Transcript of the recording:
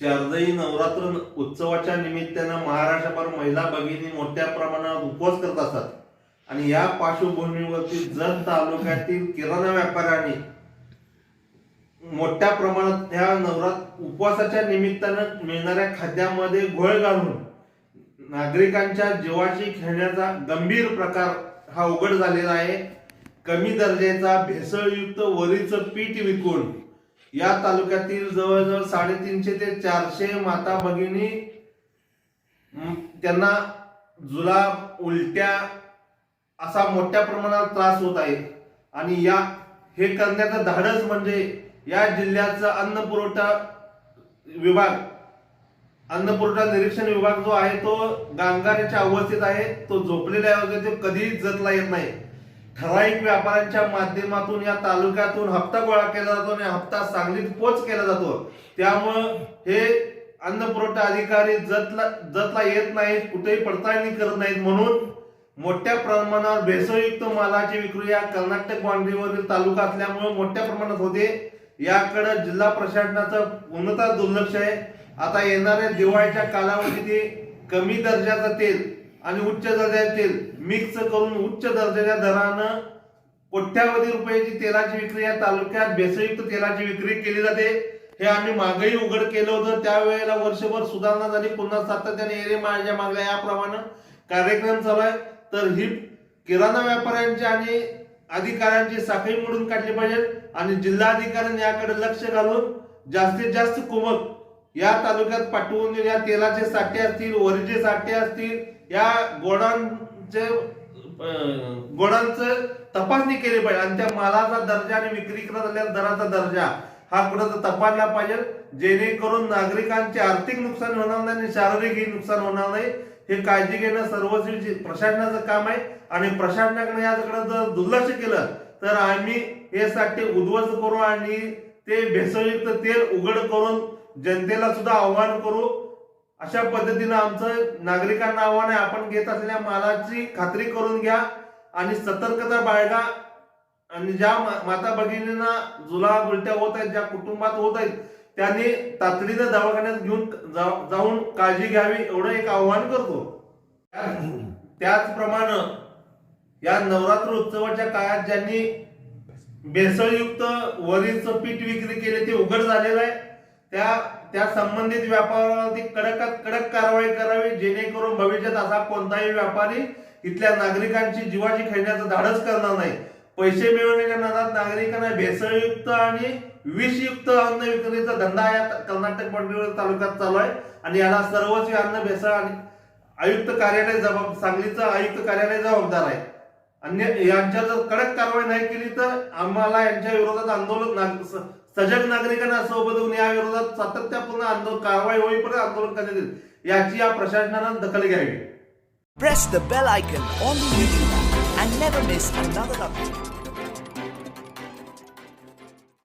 शारदई नवरात्र उत्सवाच्या निमित्तानं महाराष्ट्रभर महिला भगिनी मोठ्या प्रमाणात उपवास करत असतात. आणि या पार्श्वभूमीवरती जत तालुक्यातील किराणा व्यापाऱ्यांनी मोठ्या प्रमाणात ह्या नवरात्र उपवासाच्या निमित्तानं मिळणाऱ्या खाद्यामध्ये घोळ घालून नागरिकांच्या जीवाशी खेळण्याचा गंभीर प्रकार हा उघड झालेला आहे. कमी दर्जाचा भेसळयुक्त वरीचं पीठ विकून या तालुक्यातील जवळजवळ साडेतीनशे ते चारशे माता भगिनी त्यांना जुलाब उलट्या असा मोठ्या प्रमाणात त्रास होत आहे. आणि या हे करण्याचं धाडस म्हणजे या जिल्ह्याचा अन्न पुरवठा विभाग अन्न पुरवठा निरीक्षण विभाग जो आहे तो गांगाऱ्याच्या अवस्थेत आहे. तो झोपलेल्या अवस्थेत कधीही जतला येत नाही. ठराविक व्यापाऱ्यांच्या माध्यमातून या तालुक्यातून हप्ता गोळा केला जातो आणि हप्ता सांगलीत पोच केला जातो. त्यामुळं हे अन्न पुरवठा अधिकारी जतला जतला येत नाहीत कुठेही पडताळणी करत नाहीत म्हणून मोठ्या प्रमाणावर भेसळयुक्त मालाची विक्री या कर्नाटक बाउंड्रीवरील तालुका असल्यामुळे मोठ्या प्रमाणात होते. याकडे जिल्हा प्रशासनाचं पूर्णतः दुर्लक्ष आहे. आता येणाऱ्या दिवाळीच्या कालावधीत कमी दर्जाचं तेल आणि उच्च दर्जाचे तेल मिक्स करून उच्च दर्जाच्या दरानं कोट्यावधी रुपयाची तेलाची विक्री या तालुक्यात भेसळयुक्त तेलाची विक्री केली जाते. हे आम्ही मागही उघड केलं होतं. त्यावेळेला वर्षभर सुधारणा झाली पुन्हा सातत्याने एरे माझ्या मागल्या याप्रमाणे कार्यक्रम चालू आहे. तर ही किराणा व्यापाऱ्यांची आणि अधिकाऱ्यांची साखळी मोडून काढली पाहिजे. आणि जिल्हाधिकाऱ्यांनी याकडे लक्ष घालून जास्तीत जास्त कुमक या तालुक्यात पाठवून या तेलाचे साठे असतील वरीचे साठे असतील या गोडांचे अं, गोडांचं तपासणी केली पाहिजे. आणि त्या मालाचा दर्जा आणि विक्री करत असलेल्या दराचा दर्जा हा कुठं तपासला पाहिजे. जेणेकरून नागरिकांचे आर्थिक नुकसान होणार नाही आणि शारीरिक नुकसान होणार नाही. हे काळजी घेणं सर्वस्वी प्रशासनाचं काम आहे. आणि प्रशासनाकडे याकडे जर दुर्लक्ष केलं तर आम्ही हे साठी उद्ध्वस्त करू आणि ते भेसळयुक्त तेल उघड करून जनतेला सुद्धा आव्हान करू. अशा पद्धतीनं आमचं नागरिकांना आव्हान आहे. आपण घेत असलेल्या मालाची खात्री करून घ्या आणि सतर्कता बाळगा. आणि ज्या मा- माता भगिनींना जुला उलट्या होत आहेत ज्या कुटुंबात होत आहेत त्यांनी तातडीनं दवाखान्यात घेऊन जा- जाऊन काळजी घ्यावी एवढं एक आव्हान करतो. त्याचप्रमाणे या नवरात्र उत्सवाच्या काळात ज्यांनी भेसळयुक्त वरीचं पीठ विक्री केले ते उघड झालेलं आहे. त्या त्या संबंधित व्यापारावरती कडकात कडक कारवाई करावी जेणेकरून भविष्यात असा कोणताही व्यापारी इथल्या नागरिकांची जीवाची खेळण्याचं धाडस करणार नाही. पैसे मिळवण्याच्या नादात नागरिकांना भेसळयुक्त आणि विषयुक्त अन्न विक्रीचा धंदा या कर्नाटक मंडळ तालुक्यात चालू आहे. आणि याला सर्वच अन्न भेसळ आणि आयुक्त कार्यालय जबाब सांगलीचं आयुक्त कार्यालय जबाबदार आहे. अन्य यांच्या जर कडक कारवाई नाही केली तर आम्हाला यांच्या विरोधात आंदोलन नाग- सजग नागरिकांना सोबत घेऊन या विरोधात सातत्यपूर्ण आंदोलन कारवाई होईपर्यंत आंदोलन करण्यात येईल याची या प्रशासनानं दखल घ्यावी Press the bell icon on the YouTube and never miss another update.